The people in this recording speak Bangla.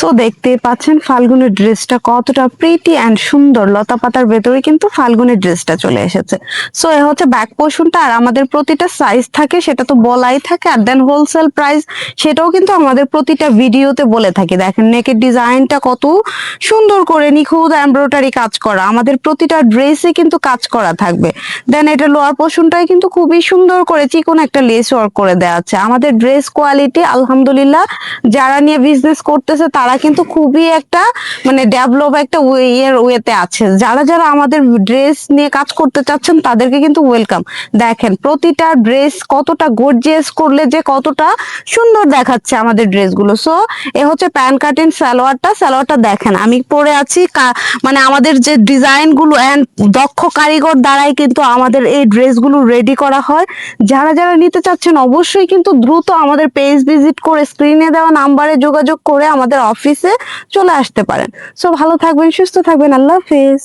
সো দেখতে পাচ্ছেন ফাল্গুনের ড্রেসটা কতটা প্রিটি অ্যান্ড সুন্দর। লতা পাতার ভেতরে কিন্তু ফাল্গুনের ড্রেসটা চলে এসেছে। সো এ হচ্ছে ব্যাক পোর্শনটা আর আমাদের প্রতিটা সাইজ থাকে, সেটা তো বলাই থাকে। আর দেন হোলসেল প্রাইস সেটাও কিন্তু আমাদের প্রতিটা ভিডিওতে বলে থাকি। দেখেন নেকের ডিজাইনটা কত সুন্দর করে নিখুঁত এমব্রয়ডারি কাজ করা। আমাদের প্রতিটা ড্রেসে কিন্তু কাজ করা থাকবে। দেন এটা লোয়ার পোর্শনটাই কিন্তু খুবই সুন্দর করে চিকন একটা লেস ওয়ার্ক করে দেওয়া আছে। আমাদের ড্রেস কোয়ালিটি আলহামদুলিল্লাহ, যারা নিয়ে বিজনেস করতেছে তারা কিন্তু খুবই একটা মানে ডেভেলপ একটা ইয়ের ওয়েতে আছে। যারা যারা আমাদের ড্রেস নিয়ে কাজ করতে চাচ্ছেন, তাদেরকে কিন্তু ওয়েলকাম দেখেন, প্রতিটা ড্রেস কতটা গর্জিয়াস করলে যে কতটা সুন্দর দেখাচ্ছে আমাদের ড্রেসগুলো সো এ হচ্ছে প্যান কাটিং সালোয়ারটা। সালোয়ারটা দেখেন, আমি পরে আছি মানে আমাদের যে ডিজাইনগুলো অ্যান্ড দক্ষ কারিগর দ্বারাই কিন্তু আমাদের এই ড্রেসগুলো রেডি করা হয়। যারা যারা নিতে চাচ্ছেন, অবশ্যই কিন্তু দ্রুত আমাদের পেজ ভিজিট করে স্ক্রিনে দেওয়া নাম্বারে যোগাযোগ করে আমাদের অফিসে চলে আসতে পারেন। সো ভালো থাকবেন সুস্থ থাকবেন আল্লাহ হাফেজ।